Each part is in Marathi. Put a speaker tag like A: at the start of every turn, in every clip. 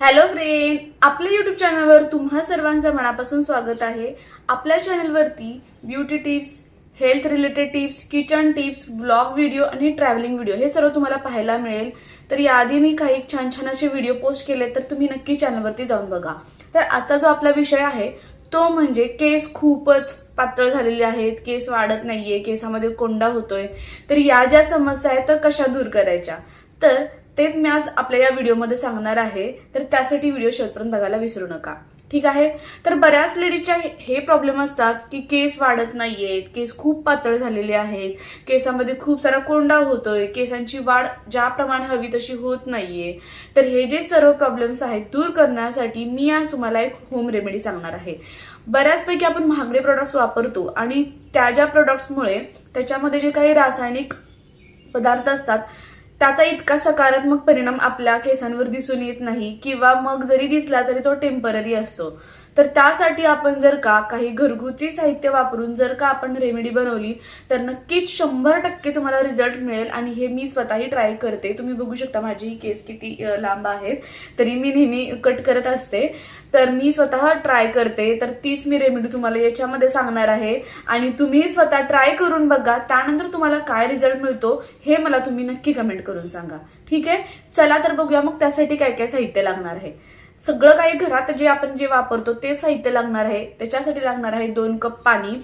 A: हॅलो फ्रेंड आपल्या युट्यूब चॅनलवर तुम्हा सर्वांचं मनापासून स्वागत आहे. आपल्या चॅनलवरती beauty tips health related tips kitchen tips vlog video आणि ट्रॅव्हलिंग व्हिडिओ हे सर्व तुम्हाला पाहायला मिळेल. तर याआधी मी काही छान छान असे व्हिडिओ पोस्ट केले तर तुम्ही नक्की चॅनलवरती जाऊन बघा. तर आजचा जो आपला विषय आहे तो म्हणजे केस खूपच पातळ झालेले आहेत केस वाढत नाहीये केसामध्ये कोंडा होतोय. तर या ज्या समस्या आहेत तर कशा दूर करायच्या? तर तेच मी आज आपल्या या व्हिडिओमध्ये सांगणार आहे. तर त्यासाठी व्हिडिओ शेवटपर्यंत बघायला विसरू नका. ठीक आहे? तर बऱ्याच लेडीजच्या हे प्रॉब्लेम असतात की केस वाढत नाहीयेत केस खूप पातळ झालेले आहेत केसामध्ये खूप सारा कोंडा होतोय केसांची वाढ ज्याप्रमाणे हवी तशी होत नाहीये. तर हे जे सर्व प्रॉब्लेम्स आहेत दूर करण्यासाठी मी आज तुम्हाला एक होम रेमेडी सांगणार आहे. बऱ्याचपैकी आपण महागडे प्रोडक्ट्स वापरतो आणि त्या ज्या प्रोडक्ट्समुळे त्याच्यामध्ये जे काही रासायनिक पदार्थ असतात त्याचा इतका सकारात्मक परिणाम आपल्या केसांवर दिसून येत नाही किंवा मग जरी दिसला तरी तो टेंपररी असतो. तर त्यासाठी आपण जर का काही घरगुती साहित्य वापरून जर का आपण रेमेडी बनवली तर नक्कीच शंभर टक्के तुम्हाला रिझल्ट मिळेल आणि हे मी स्वतःही ट्राय करते. तुम्ही बघू शकता माझी ही केस किती लांब आहेत तरी मी नेहमी कट करत असते. तर मी स्वतः ट्राय करते. तर तीच मी रेमेडी तुम्हाला याच्यामध्ये सांगणार आहे. आणि तुम्ही स्वतः ट्राय करून बघा. त्यानंतर तुम्हाला काय रिझल्ट मिळतो हे मला तुम्ही नक्की कमेंट करून सांगा. ठीक आहे? चला तर बघूया मग त्यासाठी काय काय साहित्य लागणार आहे. सगळं काही घरात जे आपण जे वापरतो ते साहित्य लागणार आहे. त्याच्यासाठी लागणार आहे दोन कप पाणी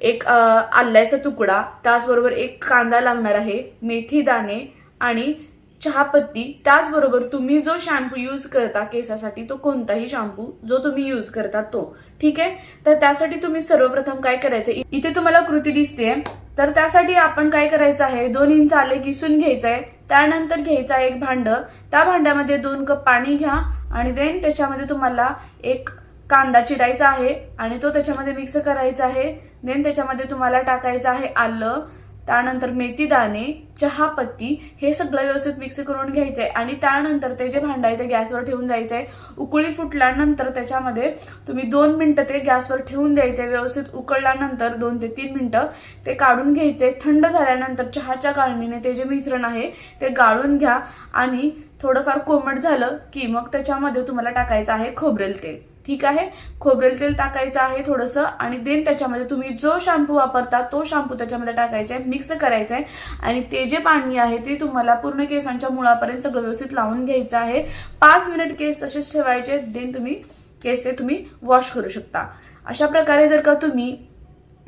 A: एक आल्याचा तुकडा त्याचबरोबर एक कांदा लागणार आहे मेथी दाणे आणि चहापत्ती. त्याचबरोबर तुम्ही जो शॅम्पू यूज करता केसासाठी तो कोणताही शॅम्पू जो तुम्ही यूज करता तो. ठीक आहे? तर त्यासाठी तुम्ही सर्वप्रथम काय करायचं? इथे तुम्हाला कृती दिसते तर त्यासाठी आपण काय करायचं आहे? दोन इंच आले किसून घ्यायचं आहे त्यानंतर घ्यायचं आहे एक भांड. त्या भांड्यामध्ये दोन कप पाणी घ्या. आणि देन त्याच्यामध्ये तुम्हाला एक कांदा चिरायचा आहे आणि तो त्याच्यामध्ये मिक्स करायचा आहे. देन त्याच्यामध्ये तुम्हाला टाकायचं आहे आलं. त्यानंतर मेथी दाणे चहापत्ती हे सगळं व्यवस्थित मिक्स करून घ्यायचंय. आणि त्यानंतर ते जे भांड आहे ते गॅसवर ठेवून आहे उकळी फुटल्यानंतर त्याच्यामध्ये तुम्ही दोन मिनिटं ते गॅसवर ठेवून द्यायचंय. व्यवस्थित उकळल्यानंतर दोन ते तीन मिनिटं ते काढून घ्यायचे थंड झाल्यानंतर चहाच्या गाळणीने ते जे मिश्रण आहे ते गाळून घ्या. आणि थोडंफार कोमट झालं की मग त्याच्यामध्ये तुम्हाला टाकायचं आहे खोबरेल तेल. ठीक आहे? खोबरेल तेल टाकायचं आहे थोडंसं आणि देन त्याच्यामध्ये तुम्ही जो शॅम्पू वापरता तो शॅम्पू त्याच्यामध्ये टाकायचा आहे मिक्स करायचा आहे. आणि ते जे पाणी आहे ते तुम्हाला पूर्ण केसांच्या मुळापर्यंत सगळं व्यवस्थित लावून घ्यायचं आहे. पाच मिनिट केस असेच ठेवायचे देन तुम्ही केस ते तुम्ही वॉश करू शकता. अशा प्रकारे जर का तुम्ही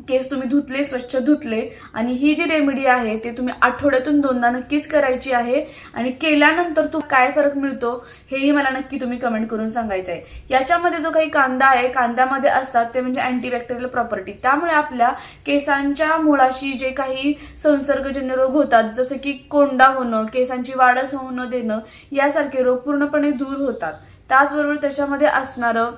A: केस तुम्ही धुतले स्वच्छ धुतले आणि ही जी रेमेडी आहे ते तुम्ही आठवड्यातून दोनदा नक्कीच करायची आहे. आणि केल्यानंतर तू काय फरक मिळतो हेही मला नक्की तुम्ही कमेंट करून सांगायचं आहे याच्यामध्ये जो काही कांदा आहे कांद्यामध्ये असतात ते म्हणजे अँटीबॅक्टेरियल प्रॉपर्टी त्यामुळे आपल्या केसांच्या मुळाशी जे काही संसर्गजन्य रोग होतात जसं की कोंडा होणं केसांची वाढच होणं देणं यासारखे रोग पूर्णपणे दूर होतात. त्याचबरोबर त्याच्यामध्ये असणारं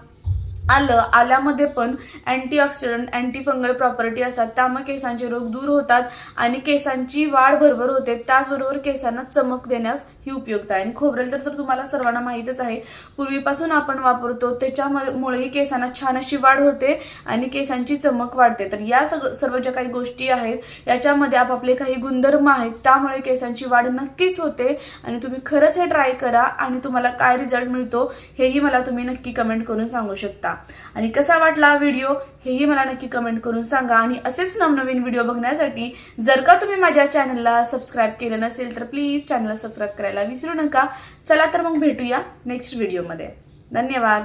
A: आलं आल्यामध्ये पण अँटीऑक्सिडंट अँटीफंगल प्रॉपर्टी असतात. त्यामुळे केसांचे रोग दूर होतात आणि केसांची वाढ भरभर होते. त्याचबरोबर केसांना चमक देण्यास ही उपयुक्त आहे. आणि खोबरेल तर तर तुम्हाला सर्वांना माहीतच आहे. पूर्वीपासून आपण वापरतो त्याच्यामुळेही केसांना छान अशी वाढ होते आणि केसांची चमक वाढते. तर या सर्व ज्या काही गोष्टी आहेत याच्यामध्ये आपापले काही गुणधर्म आहेत त्यामुळे केसांची वाढ नक्कीच होते. आणि तुम्ही खरंच हे ट्राय करा आणि तुम्हाला काय रिझल्ट मिळतो हेही मला तुम्ही नक्की कमेंट करून सांगू शकता. आणि कसा वाटला व्हिडिओ हेही मला नक्की कमेंट करून सांगा. आणि असेच नवनवीन व्हिडिओ बघण्यासाठी जर का तुम्ही माझ्या चॅनलला सबस्क्राईब केलं नसेल तर प्लीज चॅनलला सबस्क्राईब करायला विसरू नका. चला तर मग भेटूया नेक्स्ट व्हिडिओमध्ये धन्यवाद.